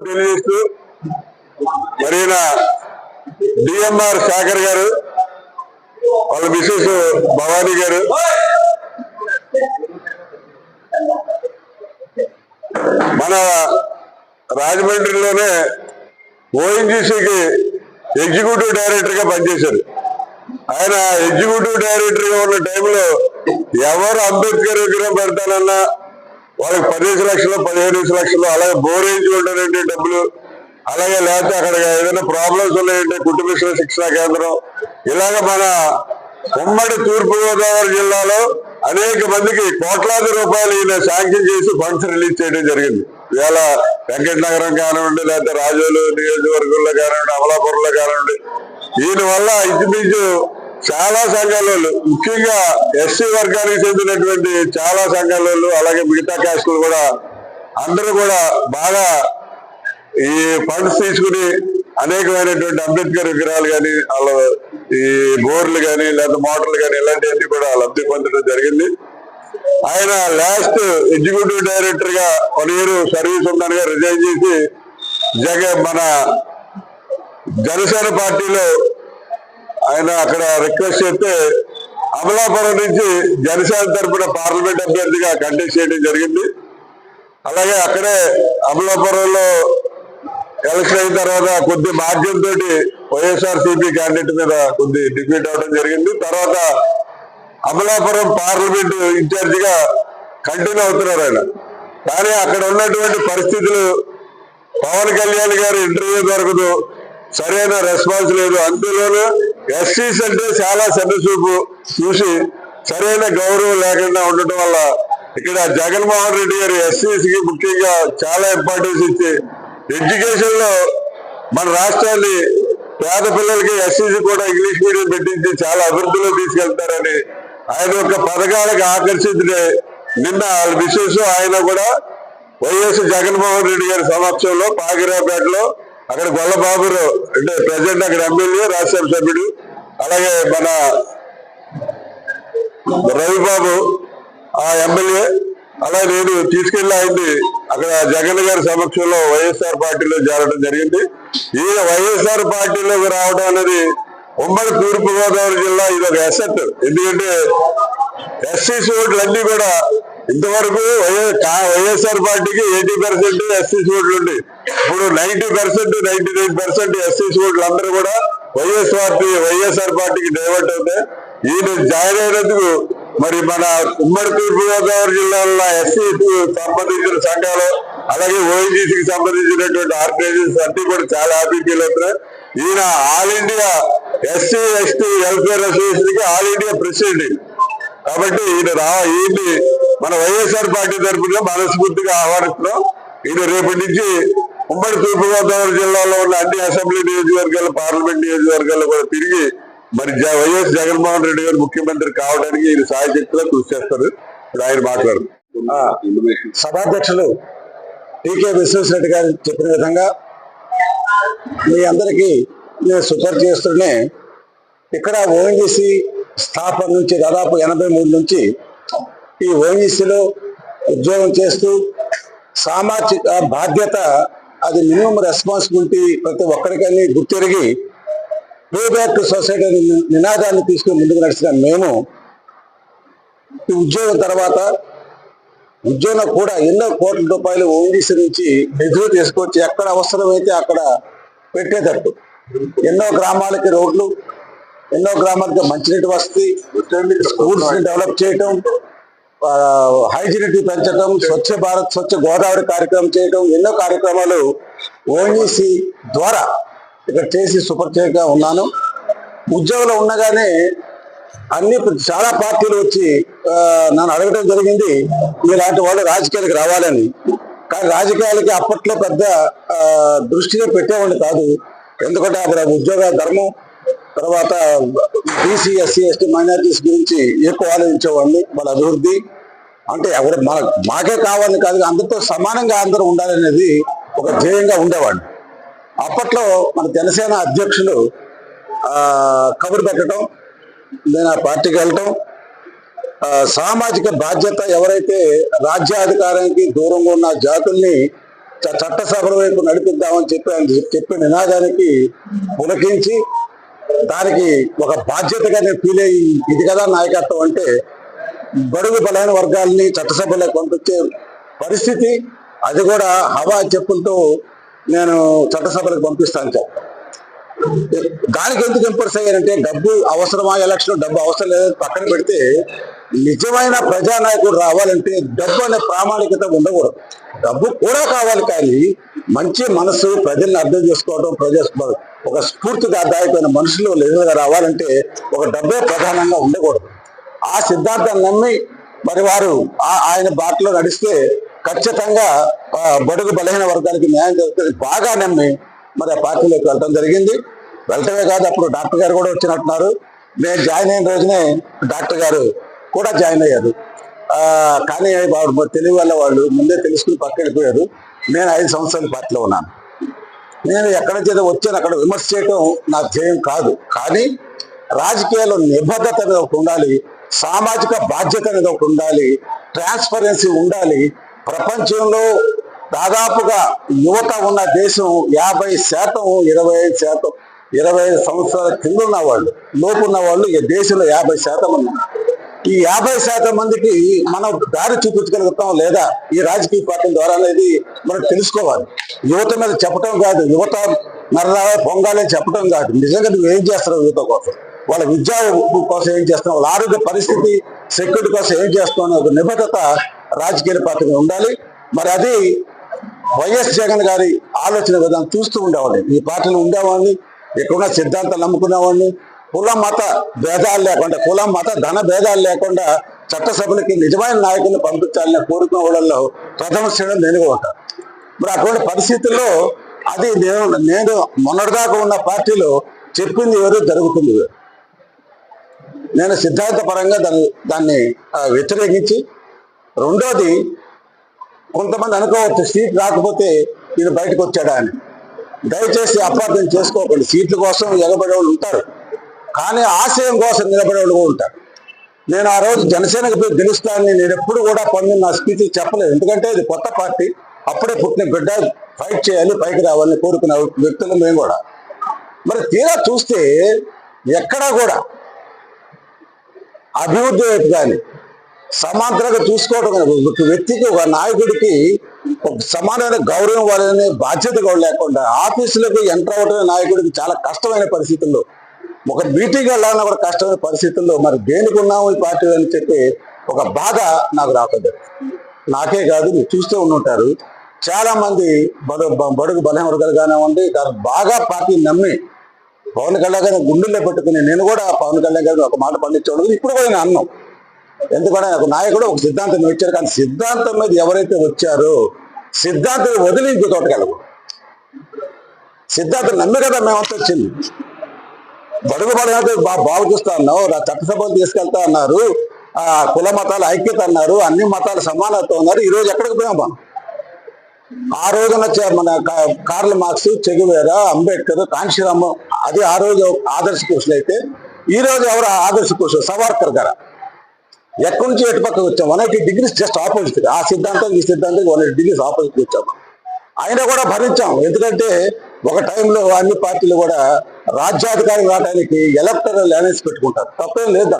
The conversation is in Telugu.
తెలియజేస్తూ మరి డిఎంఆర్ శాఖర్ గారు వాళ్ళ మిసెస్ భవానీ గారు. మన రాజమండ్రిలోనే ఓఎన్జీసీకి ఎగ్జిక్యూటివ్ డైరెక్టర్గా పనిచేశారు. ఆయన ఎగ్జిక్యూటివ్ డైరెక్టర్గా ఉన్న టైంలో ఎవరు అంబేద్కర్ విగ్రహం పెడతానన్నా వాళ్ళకి పదిహేను లక్షలు పదిహేను లక్షలు అలాగే బోరేజ్ ఉంటారంటే డబ్బులు? అలాగే లేకపోతే అక్కడ ఏదైనా ప్రాబ్లమ్స్ ఉన్నాయంటే కుటుంబ శిక్షణ కేంద్రం. ఇలాగ మన ఉమ్మడి తూర్పుగోదావరి జిల్లాలో అనేక మందికి కోట్లాది రూపాయలు ఈయన శాంక్షన్ చేసి ఫండ్స్ రిలీజ్ చేయడం జరిగింది. ఇవాళ వెంకటనగరం కానివ్వండి లేకపోతే రాజోలు నియోజకవర్గంలో కానివ్వండి అమలాపురంలో కానివ్వండి దీనివల్ల వల్ల ఇంచుమించు చాలా సంఘాల వాళ్ళు ముఖ్యంగా ఎస్సీ వర్గానికి చెందినటువంటి చాలా సంఘాల వాళ్ళు అలాగే మిగతా క్యాస్టులు కూడా అందరూ కూడా బాగా ఈ ఫండ్స్ తీసుకుని అనేకమైనటువంటి అంబేద్కర్ విగ్రహాలు కానీ వాళ్ళ ఈ బోర్లు కానీ లేదా మోటార్లు కానీ ఇలాంటివన్నీ కూడా లబ్ధి పొందడం జరిగింది. ఆయన లాస్ట్ ఎగ్జిక్యూటివ్ డైరెక్టర్గా వన్ ఇయర్ సర్వీస్ ఉందనగా రిజైన్ చేసి జగన్ మన జనసేన పార్టీలో ఆయన అక్కడ రిక్వెస్ట్ చేస్తే అమలాపురం నుంచి జనసేన తరపున పార్లమెంట్ అభ్యర్థిగా కంటెస్ట్ చేయడం జరిగింది. అలాగే అక్కడే అమలాపురంలో ఎలక్షన్ అయిన తర్వాత కొద్ది మార్గంతో వైఎస్ఆర్ సిపి క్యాండిడేట్ మీద కొద్ది డిఫీట్ అవడం జరిగింది. తర్వాత అమలాపురం పార్లమెంట్ ఇన్ఛార్జిగా కంటిన్యూ అవుతున్నారు ఆయన. కానీ అక్కడ ఉన్నటువంటి పరిస్థితులు పవన్ కళ్యాణ్ గారి ఇంటర్వ్యూ దొరకదు సరైన రెస్పాన్స్ లేదు. అందులోనూ ఎస్టీస్ అంటే చాలా చూపు చూసి సరైన గౌరవం లేకుండా ఉండటం వల్ల ఇక్కడ జగన్మోహన్ రెడ్డి గారు ఎస్సీస్కి ముఖ్యంగా చాలా ఇంపార్టెన్స్ ఇచ్చి ఎడ్యుకేషన్లో మన రాష్ట్రాన్ని పేద పిల్లలకి ఎస్సీసీ కూడా ఇంగ్లీష్ మీడియం పెట్టించి చాలా అభివృద్ధిలో తీసుకెళ్తారని ఆయన యొక్క పథకాలకు ఆకర్షితుడే నిన్న వాళ్ళ విశేషం ఆయన కూడా వైఎస్ జగన్మోహన్ రెడ్డి గారి సమక్షంలో పాగిరాపేటలో అక్కడ గొల్లబాబురు అంటే ప్రజెంట్ అక్కడ ఎమ్మెల్యే రాజ్యసభ సభ్యుడు అలాగే మన రవిబాబు ఆ ఎమ్మెల్యే అలా నేను తీసుకెళ్ళి ఆయన్ని అక్కడ జగన్ గారి సమక్షంలో వైఎస్ఆర్ పార్టీలో చేరడం జరిగింది. ఈయన వైఎస్ఆర్ పార్టీలోకి రావడం అనేది ఉమ్మడి తూర్పుగోదావరి జిల్లా ఇది ఒక ఎసెట్ ఎందుకంటే ఎస్సీ ఓట్లు కూడా ఇంతవరకు వైఎస్ఆర్ పార్టీకి ఎయిటీ పర్సెంట్ ఎస్సీ ఓట్లు ఉండి ఇప్పుడు ninety percent ninety nine percent SC ఓట్లు అందరూ కూడా వైఎస్ఆర్ వైఎస్ఆర్ పార్టీకి డైవర్ట్ అవుతాయి ఈయన జాయిన్ అయినందుకు మరి మన ఉమ్మడి తూర్పు గోదావరి జిల్లాలో ఎస్సీ సంబంధించిన సంఘాలు అలాగే ఓఎన్జీసీకి సంబంధించినటువంటి ఆర్గనైజేషన్స్ అన్ని కూడా చాలా హ్యాపీ ఫీల్ అవుతున్నాయి. ఈయన all India SC ST welfare అసోసియేషన్కి all India president. కాబట్టి ఈయన రా ఈయన్ని మన వైఎస్ఆర్ పార్టీ తరఫున మనస్ఫూర్తిగా ఆహ్వానిస్తున్నాం. ఈయన రేపటి నుంచి ఉమ్మడి తూర్పుగోదావరి జిల్లాలో ఉన్న అన్ని అసెంబ్లీ నియోజకవర్గాలు పార్లమెంట్ నియోజకవర్గాల్లో కూడా తిరిగి మరి జ- వైఎస్ జగన్మోహన్ రెడ్డి గారు ముఖ్యమంత్రి కావడానికి ఈయన సాయశక్తిగా కృషి చేస్తారు. ఇప్పుడు ఆయన మాట్లాడు సభాధ్యక్షులు టీకే విశ్వేశ్వరరెడ్డి గారు చెప్పిన విధంగా మీ అందరికీ నేను సుపర్ చేస్తూనే ఇక్కడ ఓఎన్జీసీ స్థాపన నుంచి దాదాపు ఎనభై మూడు నుంచి ఈ ఓఎన్జీసీలో ఉద్యోగం చేస్తూ సామాజిక బాధ్యత అది మినిమం రెస్పాన్సిబిలిటీ ప్రతి ఒక్కరికని గుర్తిరిగి పే బ్యాక్ సొసైటీ నినాదాన్ని తీసుకుని ముందుకు నడిచిన మేము ఈ ఉద్యోగం తర్వాత ఉద్యోగం కూడా ఎన్నో కోట్ల రూపాయలు ఓఎన్జీసీ నుంచి నిధులు తీసుకొచ్చి ఎక్కడ అవసరమైతే అక్కడ పెట్టేటట్టు. ఎన్నో గ్రామాలకి రోడ్లు ఎన్నో గ్రామాలకు మంచినీటి వసతి స్కూల్స్ని డెవలప్ చేయటం హైజీనిటీ పెంచడం స్వచ్ఛ భారత్ స్వచ్ఛ గోదావరి కార్యక్రమం చేయడం ఎన్నో కార్యక్రమాలు ఓఎన్జీసీ ద్వారా ఇక్కడ చేసి సూపర్ ఉన్నాను. ఉద్యోగులు ఉండగానే అన్ని చాలా పార్టీలు వచ్చి నన్ను అడగడం జరిగింది మీలాంటి వాళ్ళు రాజకీయాలకు రావాలని. కానీ రాజకీయాలకి అప్పట్లో పెద్ద దృష్టిగా పెట్టేవాడిని కాదు. ఎందుకంటే అక్కడ ఉద్యోగ ధర్మం తర్వాత బీసీ ఎస్సీ ఎస్టీ మైనారిటీస్ గురించి ఎక్కువ ఆలోచించేవాడిని వాళ్ళ అభివృద్ధి. అంటే ఎవరు మన మాకే కావాలని కాదు అందరితో సమానంగా అందరూ ఉండాలనేది ఒక ధ్యేయంగా ఉండేవాడిని అప్పట్లో మన జనసేన అధ్యక్షులు కబురు పెట్టడం నేను ఆ పార్టీకి వెళ్ళటం సామాజిక బాధ్యత ఎవరైతే రాజ్యాధికారానికి దూరంగా ఉన్న జాతుల్ని చ- చట్టసభల వైపు నడిపిద్దామని చెప్పి చెప్పిన చెప్పే నినాదానికి పులకించి దానికి ఒక బాధ్యతగా నేను ఫీల్ అయ్యి ఇది కదా నాయకత్వం అంటే బడుగు బలైన వర్గాల్ని చట్టసభలకు పంపించే పరిస్థితి అది కూడా హవా చెప్పులతో నేను చట్టసభలకు పంపిస్తాను సార్ దానికి ఎందుకు ఇంపర్స్ అయ్యారంటే డబ్బు అవసరమా ఎలక్షన్ డబ్బు అవసరం లేదని పక్కన పెడితే నిజమైన ప్రజానాయకుడు రావాలంటే డబ్బు అనే ప్రామాణికత ఉండకూడదు. డబ్బు కూడా కావాలి కానీ మంచి మనసు ప్రజల్ని అర్థం చేసుకోవడం ప్రజా ఒక స్ఫూర్తిదాయకమైన మనుషులు లీడర్గా రావాలంటే ఒక డబ్బే ప్రధానంగా ఉండకూడదు. ఆ సిద్ధాంతాన్ని నమ్మి మరి వారు ఆ- ఆయన బాటలో నడిస్తే ఖచ్చితంగా బడుగు బలహీన వర్గానికి న్యాయం జరుగుతుంది. బాగా నమ్మి మరి ఆ పార్టీలోకి వెళ్ళడం జరిగింది. వెళ్ళటమే కాదు అప్పుడు డాక్టర్ గారు కూడా వచ్చినట్టున్నారు. నేను జాయిన్ అయిన రోజునే డాక్టర్ గారు కూడా జాయిన్ అయ్యారు. కానీ వాడు తెలివి వల్ల వాళ్ళు ముందే తెలుసుకుని పక్క వెళ్ళిపోయారు నేను ఐదు సంవత్సరాల పార్టీలో ఉన్నాను. నేను ఎక్కడ నుంచి వచ్చాను అక్కడ విమర్శ చేయటం నా ధ్యేయం కాదు. కానీ రాజకీయాల్లో నిబద్ధత అనేది ఒకటి ఉండాలి సామాజిక బాధ్యత అనేది ఒకటి ఉండాలి ట్రాన్స్పరెన్సీ ఉండాలి. ప్రపంచంలో దాదాపుగా యువత ఉన్న దేశం యాభై శాతం ఇరవై ఐదు శాతం ఇరవై ఐదు సంవత్సరాల కింద ఉన్న వాళ్ళు లోపు ఉన్న వాళ్ళు ఈ దేశంలో యాభై శాతం ఉన్నారు. ఈ యాభై శాతం మందికి మనం దారి చూపించగలుగుతాం లేదా? ఈ రాజకీయ పార్టీ ద్వారా అనేది మనం తెలుసుకోవాలి. యువత మీద చెప్పటం కాదు యువత మరలా పొంగాలే చెప్పటం కాదు. నిజంగా నువ్వు ఏం చేస్తున్నావు యువత కోసం? వాళ్ళ విద్యా కోసం ఏం చేస్తున్నావు? వాళ్ళ ఆరోగ్య పరిస్థితి సెక్యూరిటీ కోసం ఏం చేస్తున్నావు అనే ఒక నిబద్ధత రాజకీయ పార్టీకి ఉండాలి. మరి అది వైఎస్ జగన్ గారి ఆలోచన విధానం చూస్తూ ఉండేవాడిని ఈ పార్టీలో ఉండేవాడిని ఇక్కడున్న సిద్ధాంతాలు నమ్ముకునేవాడిని కుల మత భేదాలు లేకుండా కుల మత ధన భేదాలు లేకుండా చట్టసభలకి నిజమైన నాయకుల్ని పంపించాలనే కోరుకునే వాళ్ళలో ప్రథమ శ్రేణులు నేను ఉంటాను మరి అటువంటి పరిస్థితుల్లో అది నేను నేను మొన్నటిదాకా ఉన్న పార్టీలో చెప్పింది ఎవరు జరుగుతుంది నేను సిద్ధాంత పరంగా దాన్ని దాన్ని వ్యతిరేకించి రెండోది కొంతమంది అనుకోవచ్చు సీట్ రాకపోతే ఈయన బయటకు వచ్చాడా అని. దయచేసి అపార్థం చేసుకోకండి. సీట్ల కోసం ఎగబడే వాళ్ళు ఉంటారు. కానీ ఆశయం కోసం నిలబడే వాళ్ళు కూడా ఉంటారు. నేను ఆ రోజు జనసేనకు పోయి గెలుస్తానని నేను ఎప్పుడు కూడా పొందిన నా స్పీచ్ చెప్పలేదు. ఎందుకంటే ఇది కొత్త పార్టీ. అప్పుడే పుట్టిన బిడ్డ ఫైట్ చేయాలి పైకి రావాలని కోరుకున్న వ్యక్తులు మేము కూడా. మరి తీరా చూస్తే ఎక్కడా కూడా అభివృద్ధి వైపు కానీ సమాంతరంగా చూసుకోవడం కానీ ఒక వ్యక్తికి ఒక నాయకుడికి ఒక సమానమైన గౌరవం వాళ్ళని బాధ్యత కూడా లేకుండా ఆఫీసులకు ఎంటర్ అవ్వడం నాయకుడికి చాలా కష్టమైన పరిస్థితుల్లో ఒక మీటింగ్ వెళ్ళాలన్నా కూడా కష్టమైన పరిస్థితుల్లో మరి దేనికి ఉన్నాము ఈ పార్టీ అని చెప్పి ఒక బాధ నాకు రాకద్దు నాకే కాదు మీరు చూస్తూ ఉండుంటారు. చాలా మంది బడు బడుగు బలహీన ఉంది కానివ్వండి దాన్ని బాగా పార్టీ నమ్మి పవన్ కళ్యాణ్ గారిని గుండెల్లో పెట్టుకుని నేను కూడా పవన్ కళ్యాణ్ గారిని ఒక మాట పండించేవాడు ఇప్పుడు కూడా నేను అన్నాం. ఎందుకంటే ఒక నాయకుడు ఒక సిద్ధాంతం వచ్చారు కానీ సిద్ధాంతం మీద ఎవరైతే వచ్చారో సిద్ధాంతం వదిలి ఇంకో తోటకెళ్ళకు సిద్ధాంతం నమ్మి కదా మేమంతా వచ్చింది. బడుగు బలైతే బా- బాగు చూస్తా అన్నావు రా చట్టసభలు తీసుకెళ్తా అన్నారు ఆ కుల మతాల ఐక్యత అన్నారు అన్ని మతాల సమానత్వం అన్నారు ఈ రోజు ఎక్కడికి పోయాం మనం ఆ రోజున మన కార్ల మార్క్స్ చెగువేరా అంబేద్కర్ కాంశీరామ్ అది ఆ రోజు ఆదర్శ పురుషులు అయితే ఈ రోజు ఎవరు ఆదర్శ పురుషులు సవార్కర్ గారు? ఎక్కడి నుంచి ఎటు పక్కకు వచ్చాం? One eighty degrees just opposite ఆ సిద్ధాంతం ఈ సిద్ధాంతం వన్ ఎయిటీ డిగ్రీస్ ఆపోజిట్ వచ్చాము అయినా కూడా భరించాం. ఎందుకంటే ఒక టైంలో అన్ని పార్టీలు కూడా రాజ్యాధికారం రావడానికి ఎలక్టరల్ అలయన్స్ పెట్టుకుంటారు. తప్పేం లేదు.